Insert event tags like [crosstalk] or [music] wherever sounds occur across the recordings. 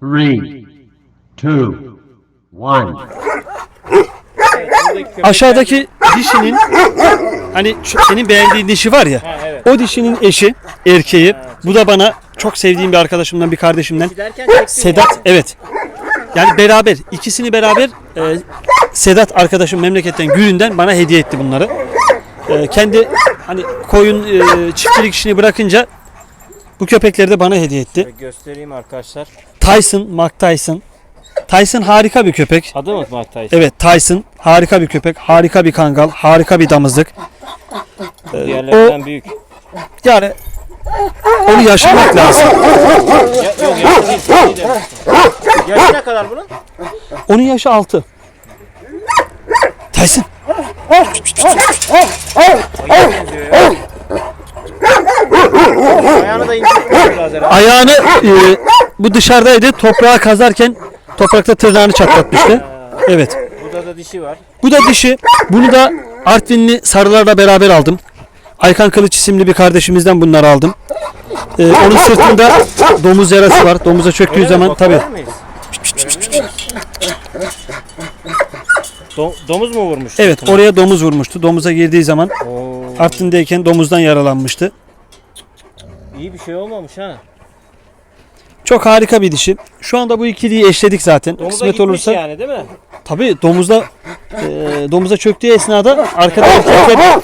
three, two, one. Aşağıdaki dişinin hani senin beğendiğin dişi var ya. evet. O dişinin eşi, erkeği. Bu da bana çok sevdiğim bir arkadaşımdan, bir kardeşimden. Derken çektin Sedat evet. Yani beraber ikisini beraber e, Sedat arkadaşım memleketten Gülünden bana hediye etti bunları. E, kendi hani koyun e, çiftçilik işini bırakınca bu köpekleri de bana hediye etti. Göstereyim arkadaşlar. Tyson, Mark Tyson. Tyson harika bir köpek. Adı mı Mark Tyson? Evet Tyson harika bir köpek, harika bir kangal, harika bir damızlık. Diğerlerinden büyük. Yani onu yaşamak lazım. Ya, yok. Yaşı ne kadar bunun? Onun yaşı 6. Tyson. Ayağını da biraz herhalde. Ayağını e, bu dışarıdaydı. Toprağa kazarken toprakta tırnağını çatlatmıştı. Evet. Burada da dişi var. Bu da dişi. Bunu da Artvinli sarılarla beraber aldım. Aykan Kılıç isimli bir kardeşimizden bunları aldım. E, onun sırtında domuz yarası var. Domuza çöktüğü zaman tabi. Bakar mıyız? Do- domuz mu vurmuş? Evet oraya domuz vurmuştu. Domuza girdiği zaman Oo, Artvin'deyken domuzdan yaralanmıştı. iyi bir şey olmamış ha. Çok harika bir dişi. Şu anda bu ikiliyi eşledik zaten. Domuza Kısmet gitmiş olursa yani değil mi? Tabii domuzda e, domuza çöktüğü esnada arkada erkekler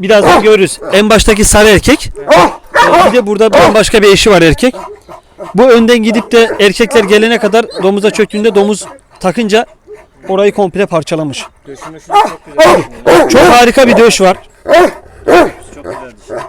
birazdan görürüz. En baştaki sarı erkek. e, bir de burada bambaşka bir eşi var erkek. Bu önden gidip de erkekler gelene kadar domuza çöktüğünde domuz takınca orayı komple parçalamış. Döşümü şunu çok güzel. Çok harika bir döş var. Çok güzel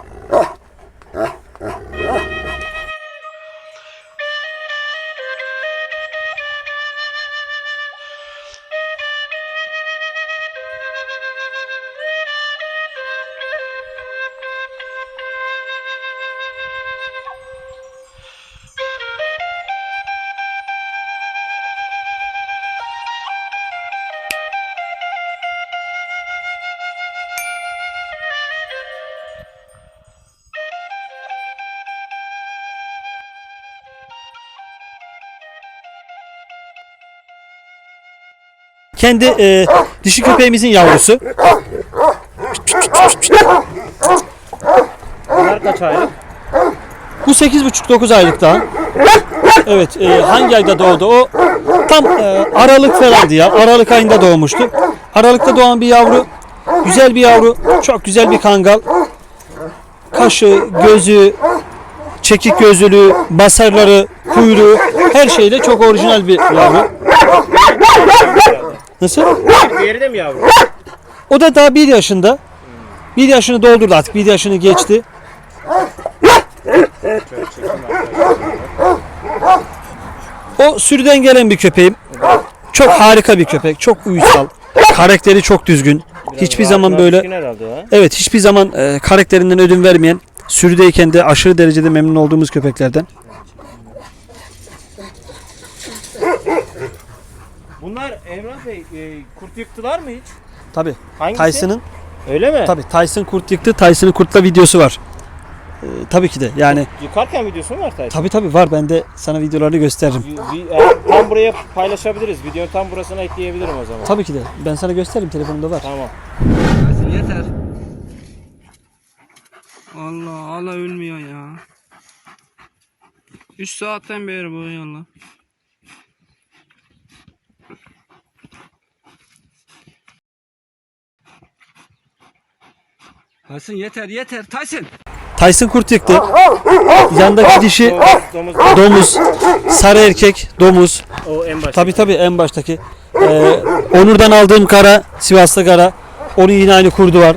Kendi e, dişi köpeğimizin yavrusu. Bunlar kaç aylık? Bu 8,5-9 aylık daha. Evet, e, hangi ayda doğdu o? Tam e, Aralık falandı ya. Aralık ayında doğmuştu. Aralıkta doğan bir yavru. Güzel bir yavru. Çok güzel bir kangal. Kaşı, gözü, çekik gözlülüğü, basarları, kuyruğu her şeyle çok orijinal bir yavru. Nasıl? Diğeri de mi yavru? O da daha bir yaşında. Bir yaşını doldurdu artık. Bir yaşını geçti. O sürüden gelen bir köpeğim. Çok harika bir köpek. Çok uysal. Karakteri çok düzgün. Hiçbir zaman böyle evet hiçbir zaman e, karakterinden ödün vermeyen sürüdeyken de aşırı derecede memnun olduğumuz köpeklerden. Bunlar Emrah Bey e, kurt yıktılar mı hiç? Tabi. Hangisi? Tyson'ın Öyle mi? tabi Tyson kurt yıktı. Tyson'ın kurtla videosu var. E, tabii ki de yani Yıkarken videosu mu var Tyson? tabi tabi var ben de sana videolarını gösteririm. Vi- vi- e, tam buraya paylaşabiliriz. Videonun tam burasına ekleyebilirim o zaman. Tabii ki de. Ben sana gösteririm telefonumda var. Tamam. Yeter. Allah Allah ölmüyor ya. 3 saatten beri bu yallah. Hasan yeter yeter Tyson. Tyson kurt yıktı. Yandaki dişi Domuz, domuz domuz, sarı erkek, domuz. o en başta. Tabii tabii en baştaki. Ee, Onur'dan aldığım kara, Sivaslı kara. Onun yine aynı kurdu var.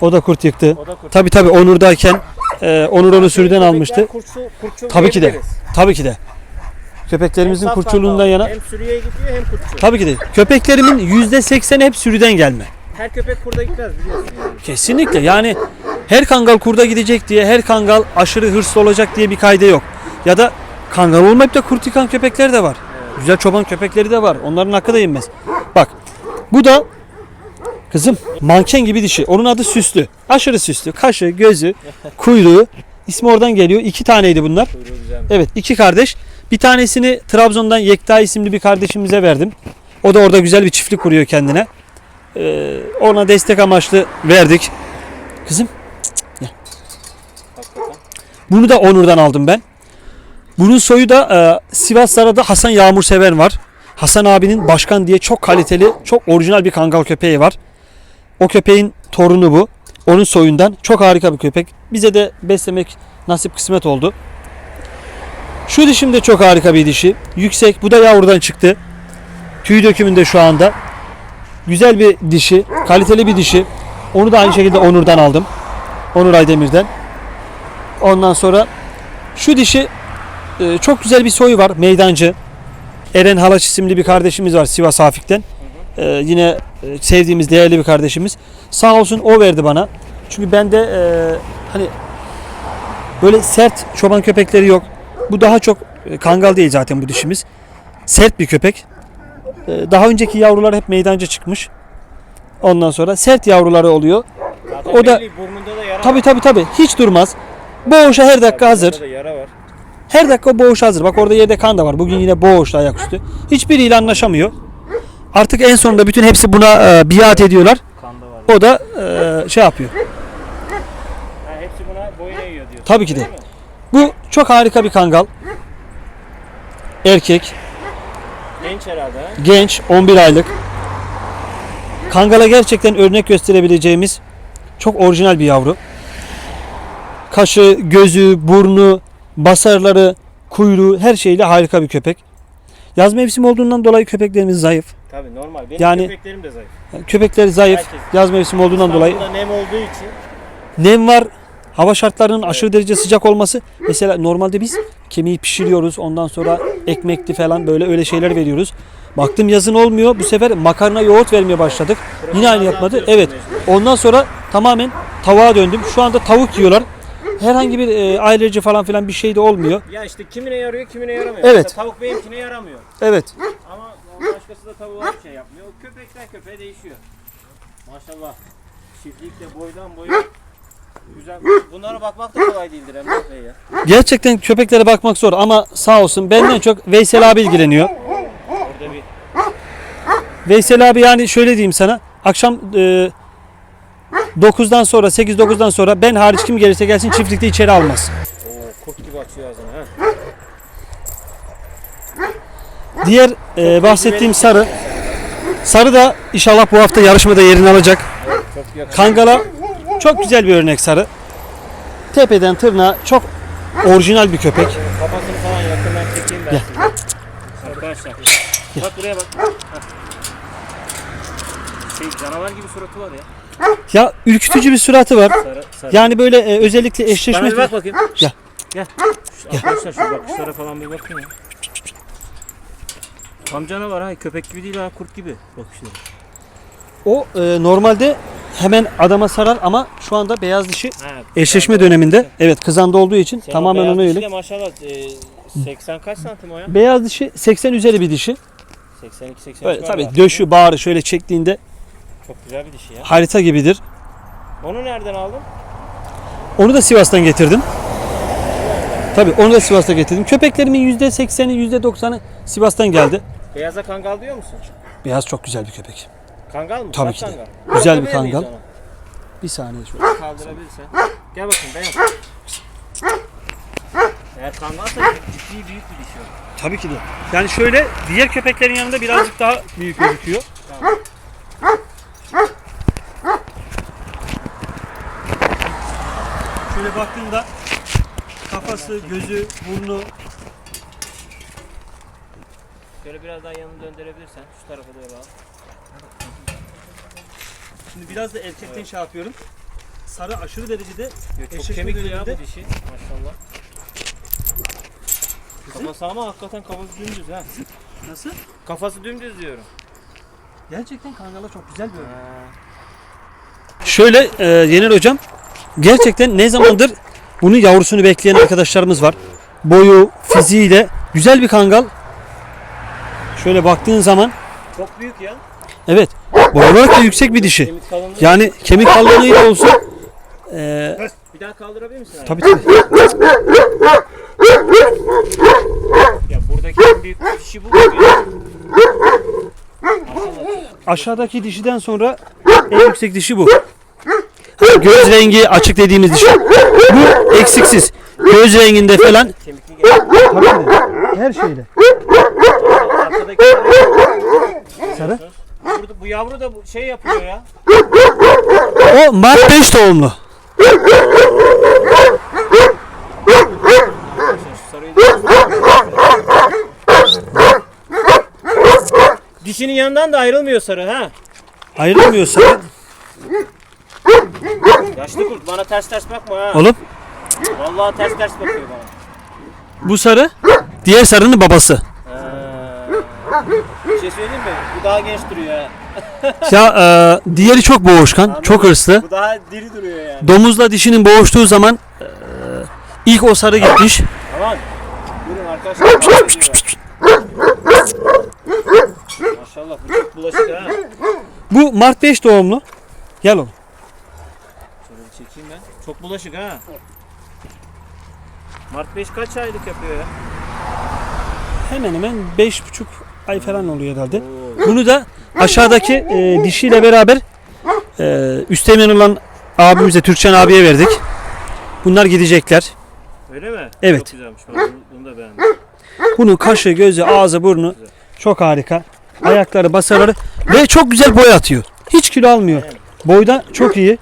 O da kurt yıktı. O da kurt. Tabii tabii Onur'dayken e, Onur onu sürüden almıştı. Kurtçu, kurtçu Tabii ki de. diyebiliriz. Tabii ki de. Köpeklerimizin Hem kurtçuluğundan yana. Hem sürüye gidiyor hem kurtçu. Tabii ki de. Köpeklerimin %80'i hep sürüden gelme. Her köpek kurda gitmez biliyorsun yani. Kesinlikle yani her kangal kurda gidecek diye her kangal aşırı hırslı olacak diye bir kayda yok. Ya da kangal olmayıp da kurt yıkan köpekler de var. Güzel çoban köpekleri de var. Onların hakkı da yenmez. Bak bu da kızım manken gibi dişi. Onun adı süslü. Aşırı süslü. Kaşı, gözü, [laughs] kuyruğu. İsmi oradan geliyor. İki taneydi bunlar. Evet iki kardeş. Bir tanesini Trabzon'dan Yekta isimli bir kardeşimize verdim. O da orada güzel bir çiftlik kuruyor kendine. Ee, ona destek amaçlı verdik. Kızım bunu da Onur'dan aldım ben. Bunun soyu da e, Sivas'ta da Hasan Yağmursever var. Hasan abinin başkan diye çok kaliteli, çok orijinal bir kangal köpeği var. O köpeğin torunu bu. Onun soyundan çok harika bir köpek. Bize de beslemek nasip kısmet oldu. Şu dişim de çok harika bir dişi. Yüksek. Bu da yavrudan çıktı. Tüy dökümünde şu anda. Güzel bir dişi. Kaliteli bir dişi. Onu da aynı şekilde Onur'dan aldım. Onur Aydemir'den. Ondan sonra şu dişi e, çok güzel bir soyu var. Meydancı. Eren Halaç isimli bir kardeşimiz var Sivas Afik'ten. E, yine e, sevdiğimiz değerli bir kardeşimiz. Sağ olsun o verdi bana. Çünkü bende e, hani böyle sert çoban köpekleri yok. Bu daha çok kangal değil zaten bu dişimiz. Sert bir köpek. E, daha önceki yavrular hep meydancı çıkmış. Ondan sonra sert yavruları oluyor. Zaten O da- belli, burnunda da yara Tabi tabi tabi hiç durmaz. Boğuşa her dakika hazır. Burnunda da yara var. Her dakika boğuş hazır. Bak orada yerde kan da var. Bugün yine boğuşta ayaküstü. Hiçbiriyle anlaşamıyor. Artık en sonunda bütün hepsi buna e, biat ediyorlar. Var. O da e, şey yapıyor. Ha, hepsi buna boyun eğiyor diyorsun. Tabii ki de. Değil mi? Bu çok harika bir kangal. Erkek, Genç herhalde ha. genç, 11 aylık. Kangala gerçekten örnek gösterebileceğimiz çok orijinal bir yavru. Kaşı, gözü, burnu, basarları, kuyruğu her şeyle harika bir köpek. Yaz mevsimi olduğundan dolayı köpeklerimiz zayıf. Tabii normal. Benim Yani- köpeklerim de zayıf. Köpekler zayıf. Herkes. Yaz mevsimi olduğundan dolayı. Nem olduğu için Nem var. Hava şartlarının aşırı derece sıcak olması. Mesela normalde biz kemiği pişiriyoruz. Ondan sonra ekmekli falan böyle öyle şeyler veriyoruz. Baktım yazın olmuyor. Bu sefer makarna yoğurt vermeye başladık. Yine aynı yapmadı. Evet. Ondan sonra tamamen tavuğa döndüm. Şu anda tavuk yiyorlar. Herhangi bir e, alerji falan filan bir şey de olmuyor. ya işte kimine yarıyor kimine yaramıyor. Evet. Mesela tavuk benimkine yaramıyor. Evet. Ama başkası da tavuğa bir şey yapmıyor. O köpekten köpeğe değişiyor. Maşallah. Çiftlikte boydan boya güzel. Bunlara bakmak da kolay değildir Emrah Bey ya. Gerçekten köpeklere bakmak zor ama sağ olsun benden çok Veysel abi ilgileniyor. Orada bir Veysel abi yani şöyle diyeyim sana. Akşam e, 9'dan sonra 8-9'dan sonra ben hariç kim gelirse gelsin çiftlikte içeri almaz. Oo, kurt gibi açıyor ağzını ha. Diğer e, bahsettiğim sarı. Sarı da inşallah bu hafta yarışmada yerini alacak. Çok yakın. Kangala çok güzel bir örnek sarı. Tepeden tırnağa çok orijinal bir köpek. Kafasını falan yakından çekeyim ben size. Arkadaşlar. Bak buraya bak. Şey canavar gibi suratı var ya. Ya ürkütücü bir suratı var. Sarı, sarı. Yani böyle e, özellikle Bana eşleşme bir bak bakayım. Gel. Gel. Şu arkadaşlar şu bakışlara falan bir bakın ya. Tam canavar ha köpek gibi değil ha kurt gibi bakışları. O e, normalde hemen adama sarar ama şu anda beyaz dişi Ha, eşleşme döneminde evet kızanda olduğu için Senin o tamamen beyaz ona dişi maşallah e, 80 kaç santim o ya? Beyaz dişi 80 üzeri bir dişi. 82 83 Böyle var tabii döşü bağrı şöyle çektiğinde Çok güzel bir dişi ya. harita gibidir. Onu nereden aldın? Onu da Sivas'tan getirdim. Tabii onu da Sivas'ta getirdim. Köpeklerimin %80'i %90'ı Sivas'tan geldi. Beyaza kangal diyor musun? Beyaz çok güzel bir köpek. Kangal mı? Tabii ki de. kangal. Güzel bir kangal. onu? Bir saniye şöyle. Kaldırabilirsen. Gel bakayım beyaz. Eğer kangalsa ciddi büyük bir dişi o. Tabii ki de. Yani şöyle diğer köpeklerin yanında birazcık daha büyük gözüküyor. Şöyle baktığında kafası, gözü, burnu Şöyle biraz daha yanını döndürebilirsen şu tarafa doğru al. Şimdi biraz da erkekten şey yapıyorum. Sarı aşırı derecede Yo, Çok kemikli ya bu dişi maşallah. Kafası ama hakikaten kafası dümdüz ha. nasıl? Kafası dümdüz diyorum. Gerçekten kangala çok güzel bir. Şöyle e, Yener hocam gerçekten ne zamandır bunun yavrusunu bekleyen arkadaşlarımız var. Boyu, fiziğiyle güzel bir kangal. Şöyle baktığın zaman Çok büyük ya. evet boy olarak da yüksek bir dişi. Kemik kalınlığı. Yani kemik kalınlığıyla olsun e, Bir daha kaldırabilir misin? abi? tabii tabii. Ya dişi bu gibi ya. Maşallah. Aşağıdaki dişiden sonra en yüksek dişi bu. Göz rengi açık dediğimiz dişi. Bu eksiksiz. Göz renginde falan. Kemikli geliyor. Her şeyde. Arkadaki Sarı. Burada, bu yavru da bu şey yapıyor ya. O Mart 5 doğumlu. Dişinin yanından da ayrılmıyor sarı ha. Ayrılmıyor sarı. Yaşlı kurt bana ters ters bakma ha. Oğlum Vallahi ters ters bakıyor bana. bu sarı diğer sarının babası. Bir şey söyleyeyim mi? Bu daha genç duruyor ha. [laughs] Ya e, diğeri çok boğuşkan, çok hırslı. Bu daha diri duruyor yani. Domuzla dişinin boğuştuğu zaman e, ilk o sarı gitmiş. Aman. Buyurun arkadaşlar. Maşallah bu çok bulaşık ha. Bu Mart 5 doğumlu. Gel oğlum. Şöyle bir çekeyim ben. Çok bulaşık ha. Mart 5 kaç aylık yapıyor ya? Hemen hemen 5,5 ay falan oluyor herhalde. Bunu da aşağıdaki e, dişiyle beraber e, üstemen olan abimize Türkçen abiye verdik. Bunlar gidecekler. Öyle mi? Evet. Çok güzelmiş. Bunu, bunu da beğendim. Bunun kaşı, gözü, ağzı, burnu çok harika. Ayakları, basarları ve çok güzel boy atıyor. Hiç kilo almıyor. Boyda çok iyi.